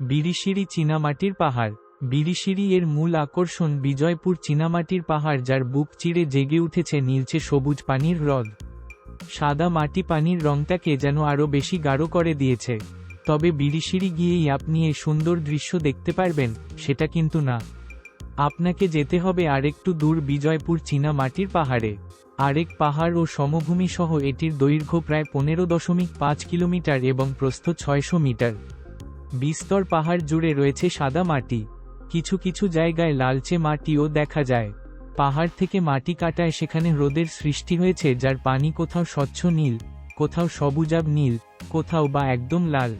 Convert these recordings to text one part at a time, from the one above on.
বিরিশিরি চীনামাটির পাহাড়। বিরিশিরি এর মূল আকর্ষণ বিজয়পুর চীনামাটির পাহাড় যার বুক চিরে জেগে উঠেছে নীলচে সবুজ পানির হ্রদ। সাদা মাটি পানির রংটাকে যেন আরও বেশি গাঢ় করে দিয়েছে। তবে বিরিশিরি গিয়েই আপনি এই সুন্দর দৃশ্য দেখতে পারবেন, সেটা কিন্তু না। আপনাকে যেতে হবে আরেকটু দূর বিজয়পুর চীনা মাটির পাহাড়ে। আরেক পাহাড় ও সমভূমি সহ এটির দৈর্ঘ্য প্রায় পনেরো দশমিক পাঁচ কিলোমিটার এবং প্রস্থ ছয়শো মিটার। বিস্তর পাহাড় জুড়ে রয়েছে সাদা মাটি। কিছু কিছু জায়গায় লালচে মাটিও দেখা যায়। পাহাড় থেকে মাটি কাটায় সেখানে হ্রদের সৃষ্টি হয়েছে যার পানি কোথাও স্বচ্ছ নীল, কোথাও সবুজাব নীল, কোথাও বা একদম লাল।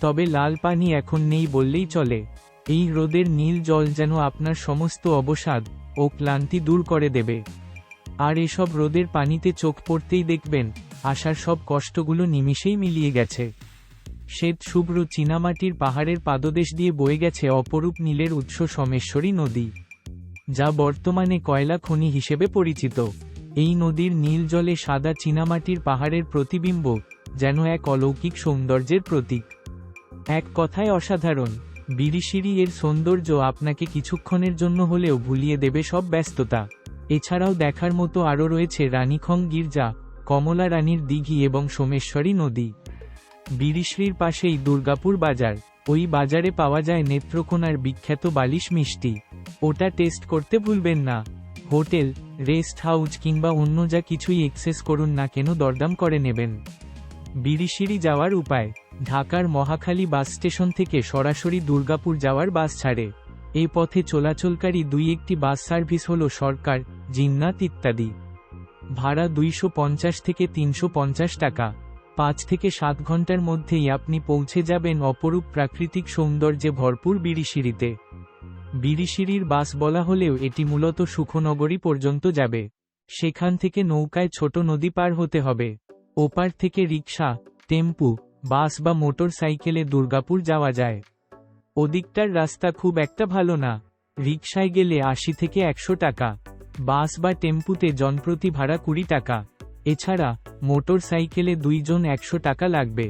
তবে লাল পানি এখন নেই বললেই চলে। এই হ্রদের নীল জল যেন আপনার সমস্ত অবসাদ ও ক্লান্তি দূর করে দেবে। আর এসব হ্রদের পানিতে চোখ পড়তেই দেখবেন আসার সব কষ্টগুলো নিমিষেই মিলিয়ে গেছে। শ্বেত শুভ্র চীনামাটির পাহাড়ের পাদদেশ দিয়ে বয়ে গেছে অপরূপ নীলের উৎস সোমেশ্বরী নদী, যা বর্তমানে কয়লা খনি হিসেবে পরিচিত। এই নদীর নীল জলে সাদা চীনামাটির পাহাড়ের প্রতিবিম্ব যেন এক অলৌকিক সৌন্দর্যের প্রতীক। এক কথায় অসাধারণ, বিরিশিরি এর সৌন্দর্য আপনাকে কিছুক্ষণের জন্য হলেও ভুলিয়ে দেবে সব ব্যস্ততা। এছাড়াও দেখার মতো আরও রয়েছে রানীখং গির্জা, কমলা রানীর দিঘি এবং সোমেশ্বরী নদী। বিরিশ্রির পাশেই দুর্গাপুর বাজার। ওই বাজারে পাওয়া যায় নেত্রকোনার বিখ্যাত বালিশ মিষ্টি। ওটা টেস্ট করতে ভুলবেন না। হোটেল, রেস্ট হাউস কিংবা অন্য যা কিছুই এক্সেস করুন না কেন দরদাম করে নেবেন। বিরিশিরি যাওয়ার উপায়, ঢাকার মহাখালী বাস স্টেশন থেকে সরাসরি দুর্গাপুর যাওয়ার বাস ছাড়ে। এই পথে চলাচলকারী দুই একটি বাস সার্ভিস হল সরকার, জিন্নাত ইত্যাদি। ভাড়া দুইশো পঞ্চাশ থেকে তিনশো পঞ্চাশ টাকা। পাঁচ থেকে সাত ঘণ্টার মধ্যেই আপনি পৌঁছে যাবেন অপরূপ প্রাকৃতিক সৌন্দর্যে ভরপুর বিরিশিরিতে বিরিশিরির বাস বলা হলেও এটি মূলত সুখনগরী পর্যন্ত যাবে। সেখান থেকে নৌকায় ছোট নদী পার হতে হবে। ওপার থেকে রিক্সা টেম্পু, বাস বা মোটর সাইকেলে দুর্গাপুর যাওয়া যায়। ওদিকটার রাস্তা খুব একটা ভালো না। রিক্সায় গেলে আশি থেকে একশো টাকা। বাস বা টেম্পুতে জনপ্রতি ভাড়া কুড়ি টাকা। এছাড়া মোটরসাইকেলে দুইজন একশো টাকা লাগবে।